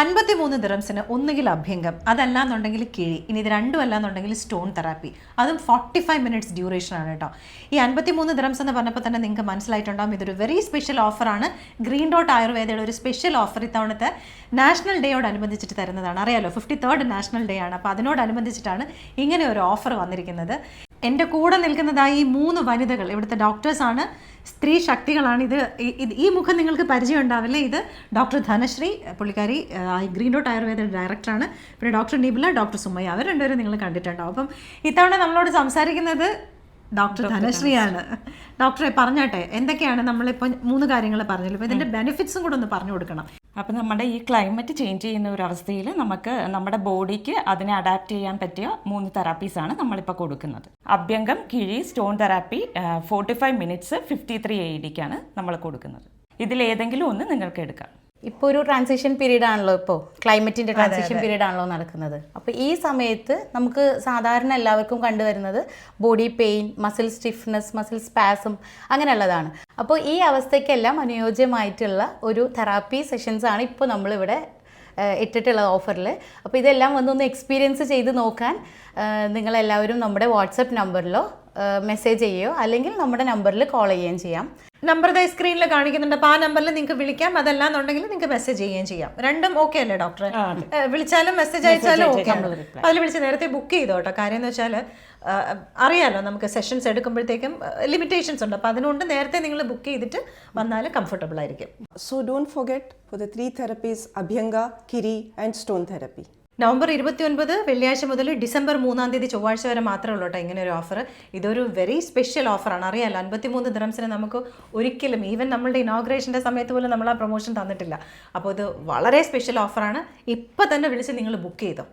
അൻപത്തിമൂന്ന് ദിറംസിന് ഒന്നുകിൽ അഭ്യംഗം അതല്ലാന്നുണ്ടെങ്കിൽ കിഴി ഇനി ഇത് രണ്ടും അല്ലാന്നുണ്ടെങ്കിൽ സ്റ്റോൺ തെറാപ്പി അതും ഫോർട്ടി ഫൈവ് മിനിറ്റ്സ് ഡ്യൂറേഷൻ ആണ് കേട്ടോ. ഈ അൻപത്തിമൂന്ന് ദിറംസ് എന്ന് പറഞ്ഞപ്പോൾ തന്നെ നിങ്ങൾക്ക് മനസ്സിലായിട്ടുണ്ടാകും ഇതൊരു വെരി സ്പെഷ്യൽ ഓഫറാണ് ഗ്രീൻ ഡോട്ട് ആയുർവേദയുടെ ഒരു സ്പെഷ്യൽ ഓഫർ ഇത്തവണത്തെ നാഷണൽ ഡേയോടനുബന്ധിച്ചിട്ട് തരുന്നതാണ്. അറിയാലോ ഫിഫ്റ്റി തേർഡ് നാഷണൽ ഡേ ആണ് അപ്പോൾ അതിനോടനുബന്ധിച്ചിട്ടാണ് ഇങ്ങനെ ഒരു ഓഫർ വന്നിരിക്കുന്നത്. എന്റെ കൂടെ നിൽക്കുന്നതായി ഈ മൂന്ന് വനിതകൾ ഇവിടുത്തെ ഡോക്ടേഴ്സാണ് സ്ത്രീ ശക്തികളാണ് ഇത്. ഈ- മുഖം നിങ്ങൾക്ക് പരിചയം ഉണ്ടാവില്ലേ ഇത് ഡോക്ടർ ധനശ്രീ പുള്ളിക്കാരി ഗ്രീൻ ഡോട്ട് ആയുർവേദ ഡയറക്ടറാണ് പിന്നെ ഡോക്ടർ നിബില ഡോക്ടർ സുമയ്യ അവർ രണ്ടുപേരും നിങ്ങൾ കണ്ടിട്ടുണ്ടാവും. അപ്പം ഇത്തവണ നമ്മളോട് സംസാരിക്കുന്നത് ഡോക്ടർ ധനശ്രീയാണ്. ഡോക്ടറെ പറഞ്ഞാട്ടെ എന്തൊക്കെയാണ് നമ്മളിപ്പോൾ മൂന്ന് കാര്യങ്ങൾ പറഞ്ഞല്ലോ അപ്പോൾ ഇതിന്റെ ബെനിഫിറ്റ്സും കൂടെ ഒന്ന് പറഞ്ഞു കൊടുക്കണം. അപ്പം നമ്മുടെ ഈ ക്ലൈമറ്റ് ചേഞ്ച് ചെയ്യുന്ന ഒരു അവസ്ഥയിൽ നമുക്ക് നമ്മുടെ ബോഡിക്ക് അതിനെ അഡാപ്റ്റ് ചെയ്യാൻ പറ്റിയ മൂന്ന് തെറാപ്പീസാണ് നമ്മളിപ്പോൾ കൊടുക്കുന്നത്. അഭ്യംഗം കിഴി stone therapy forty five minutes fifty three A ഡിക്കാണ് നമ്മൾ കൊടുക്കുന്നത്. ഇതിലേതെങ്കിലും ഒന്ന് നിങ്ങൾക്ക് എടുക്കാം. ഇപ്പോൾ ഒരു ട്രാൻസിഷൻ പീരീഡ് ആണല്ലോ ഇപ്പോൾ ക്ലൈമറ്റിന്റെ ട്രാൻസിഷൻ പീരീഡ് ആണല്ലോ നടക്കുന്നത്. അപ്പോൾ ഈ സമയത്ത് നമുക്ക് സാധാരണ എല്ലാവർക്കും കണ്ടുവരുന്നത് body pain muscle stiffness muscle spasm അങ്ങനെയുള്ളതാണ്. അപ്പോൾ ഈ അവസ്ഥയ്ക്കെല്ലാം അനുയോജ്യമായിട്ടുള്ള ഒരു തെറാപ്പി സെഷൻസ് ആണ് ഇപ്പോൾ നമ്മളിവിടെ ഇട്ടിട്ടുള്ളത് ഓഫറിൽ അപ്പോൾ ഇതെല്ലാം വന്നൊന്ന് എക്സ്പീരിയൻസ് ചെയ്ത് നോക്കാൻ നിങ്ങളെല്ലാവരും നമ്മുടെ വാട്സപ്പ് നമ്പറിലോ മെസ്സേജ് ചെയ്യുകയോ അല്ലെങ്കിൽ നമ്മുടെ നമ്പറിൽ കോൾ ചെയ്യുകയും ചെയ്യാം. നമ്പർ ദ സ്ക്രീനിൽ കാണിക്കുന്നുണ്ട്. അപ്പോൾ ആ നമ്പറിൽ നിങ്ങൾക്ക് വിളിക്കാം. അതല്ല അതല്ലാന്നുണ്ടെങ്കിൽ നിങ്ങൾക്ക് മെസ്സേജ് ചെയ്യുകയും ചെയ്യാം. രണ്ടും ഓക്കെ അല്ലേ ഡോക്ടറെ വിളിച്ചാലും മെസ്സേജ് അയച്ചാലും ഓക്കെ അതിൽ വിളിച്ച് നേരത്തെ ബുക്ക് ചെയ്തോ കേട്ടോ കാര്യം എന്ന് വെച്ചാൽ അറിയാലോ നമുക്ക് സെഷൻസ് എടുക്കുമ്പോഴത്തേക്കും ലിമിറ്റേഷൻസ് ഉണ്ട്. അപ്പോൾ അതിനുകൊണ്ട് നേരത്തെ നിങ്ങൾ ബുക്ക് ചെയ്തിട്ട് വന്നാൽ കംഫർട്ടബിൾ ആയിരിക്കും. So don't forget for the three therapies abhyanga kizhi and stone therapy. November ഇരുപത്തി ഒൻപത് വെള്ളിയാഴ്ച മുതൽ ഡിസംബർ മൂന്നാം തീയതി ചൊവ്വാഴ്ച വരെ മാത്രമേ ഉള്ളൂ കേട്ടോ ഇങ്ങനെ ഒരു ഓഫർ ഇതൊരു വെരി സ്പെഷ്യൽ ഓഫറാണ് അറിയാലോ അൻപത്തിമൂന്ന് ദിറംസിന് നമുക്ക് ഒരിക്കലും ഈവൻ നമ്മളുടെ ഇനോഗ്രേഷന്റെ സമയത്ത് പോലും നമ്മൾ ആ പ്രൊമോഷൻ തന്നിട്ടില്ല. അപ്പോൾ ഇത് വളരെ സ്പെഷ്യൽ ഓഫറാണ് ഇപ്പം തന്നെ വിളിച്ച് നിങ്ങൾ ബുക്ക് ചെയ്തോ.